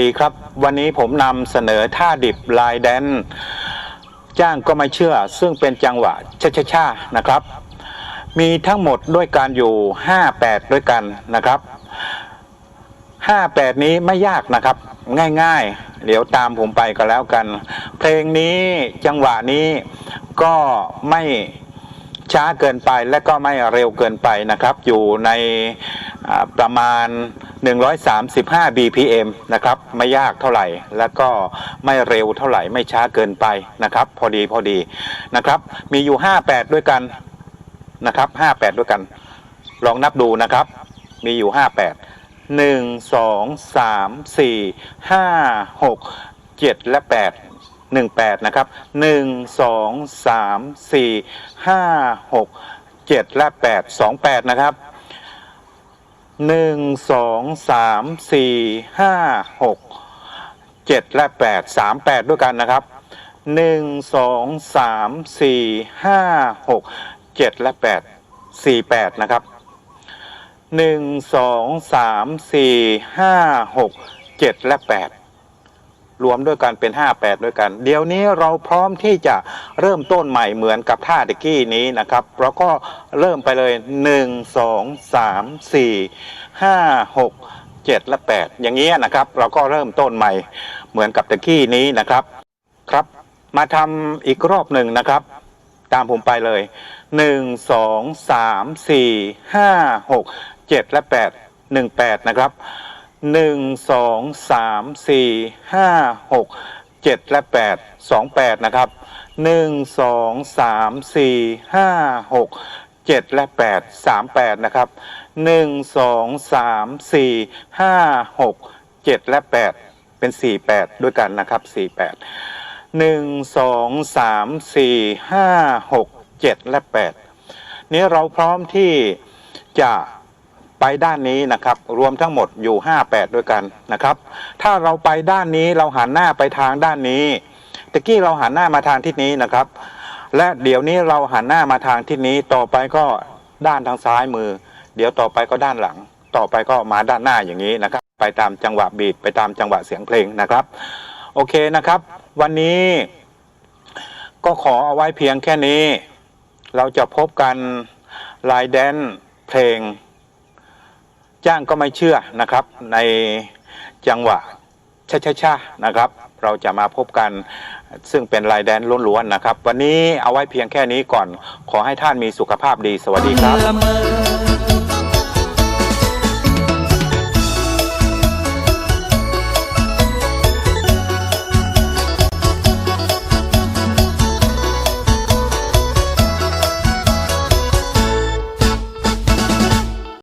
ดีครับ วันนี้ผมนำเสนอท่าดิบลายแดน จ้างก็ไม่เชื่อ ซึ่งเป็นจังหวะชาชาชาๆนะครับ มีทั้งหมดด้วยการอยู่ 58 ด้วยกันนะครับ 58 นี้ไม่ยากนะครับ ง่ายๆ เดี๋ยวตามผมไปก็แล้วกัน เพลงนี้จังหวะนี้ก็ไม่ช้าเกินไปและก็ไม่เร็วเกินไปนะครับ อยู่ในประมาณ 135 BPM นะครับไม่ยากเท่าไหร่ แล้วก็ไม่เร็วเท่าไหร่ไม่ช้าเกินไปนะครับ พอดีพอดีนะครับมีอยู่ 58 ด้วยกันนะครับ 58 ด้วยกัน ลองนับดูนะครับ มีอยู่ 58หนึ่งสองสามสี่ห้าหกเจ็ดและแปดหนึ่งแปดนะครับหนึ่งสองสามสี่ห้าหกเจ็ดและแปดสองแปดนะครับ หนึ่งสองสามสี่ห้าหกเจ็ดและแปดสามแปดด้วยกันนะครับหนึ่งสองสามสี่ห้าหกเจ็ดและแปดสี่แปดนะครับหนึ่งสองสามสี่ห้าหกเจ็ดและแปด รวมด้วยกันเป็นห้าแปดด้วยกัน เดี๋ยวนี้เราพร้อมที่จะเริ่มต้นใหม่เหมือนกับท่าตะกี้นี้นะครับเราก็เริ่มไปเลยหนึ่งสองสามสี่ห้าหกเจ็ดและแปดอย่างนี้ยนะครับ เราก็เริ่มต้นใหม่เหมือนกับตะกี้นี้นะครับครับ มาทำอีกรอบหนึ่งนะครับ ตามผมไปเลยหนึ่งสองสามสี่ห้าหกเจ็ดและแปดหนึ่งแปดนะครับ หนึ่งสองสามสี่ห้าหกเจ็ดและแปดสองแปดนะครับหนึ่งสองสามสี่ห้าหกเจ็ดและแปดสามแปดนะครับหนึ่งสองสามสี่ห้าหกเจ็ดและแปดเป็นสี่แปดด้วยกันนะครับสี่แปดหนึ่งสองสามสี่ห้าหกเจ็ดและแปดนี้เราพร้อมที่จะ ไปด้านนี้นะครับ รวมทั้งหมดอยู่ห้าแปดด้วยกันนะครับ ถ้าเราไปด้านนี้เราหันหน้าไปทางด้านนี้ตะกี้เราหันหน้ามาทางทิศนี้นะครับ และเดี๋ยวนี้เราหันหน้ามาทางทิศนี้ต่อไปก็ด้านทางซ้ายมือ เดี๋ยวต่อไปก็ด้านหลัง ต่อไปก็มาด้านหน้าอย่างนี้นะครับ ไปตามจังหวะบีทไปตามจังหวะเสียงเพลงนะครับ โอเคนะครับ วันนี้ก็ขอเอาไว้เพียงแค่นี้ เราจะพบกันลายแดนเพลง จ้างก็ไม่เชื่อนะครับ ในจังหวะชาชาชานะครับ เราจะมาพบกันซึ่งเป็นลายแดนล้วนๆนะครับ วันนี้เอาไว้เพียงแค่นี้ก่อน ขอให้ท่านมีสุขภาพดีสวัสดีครับ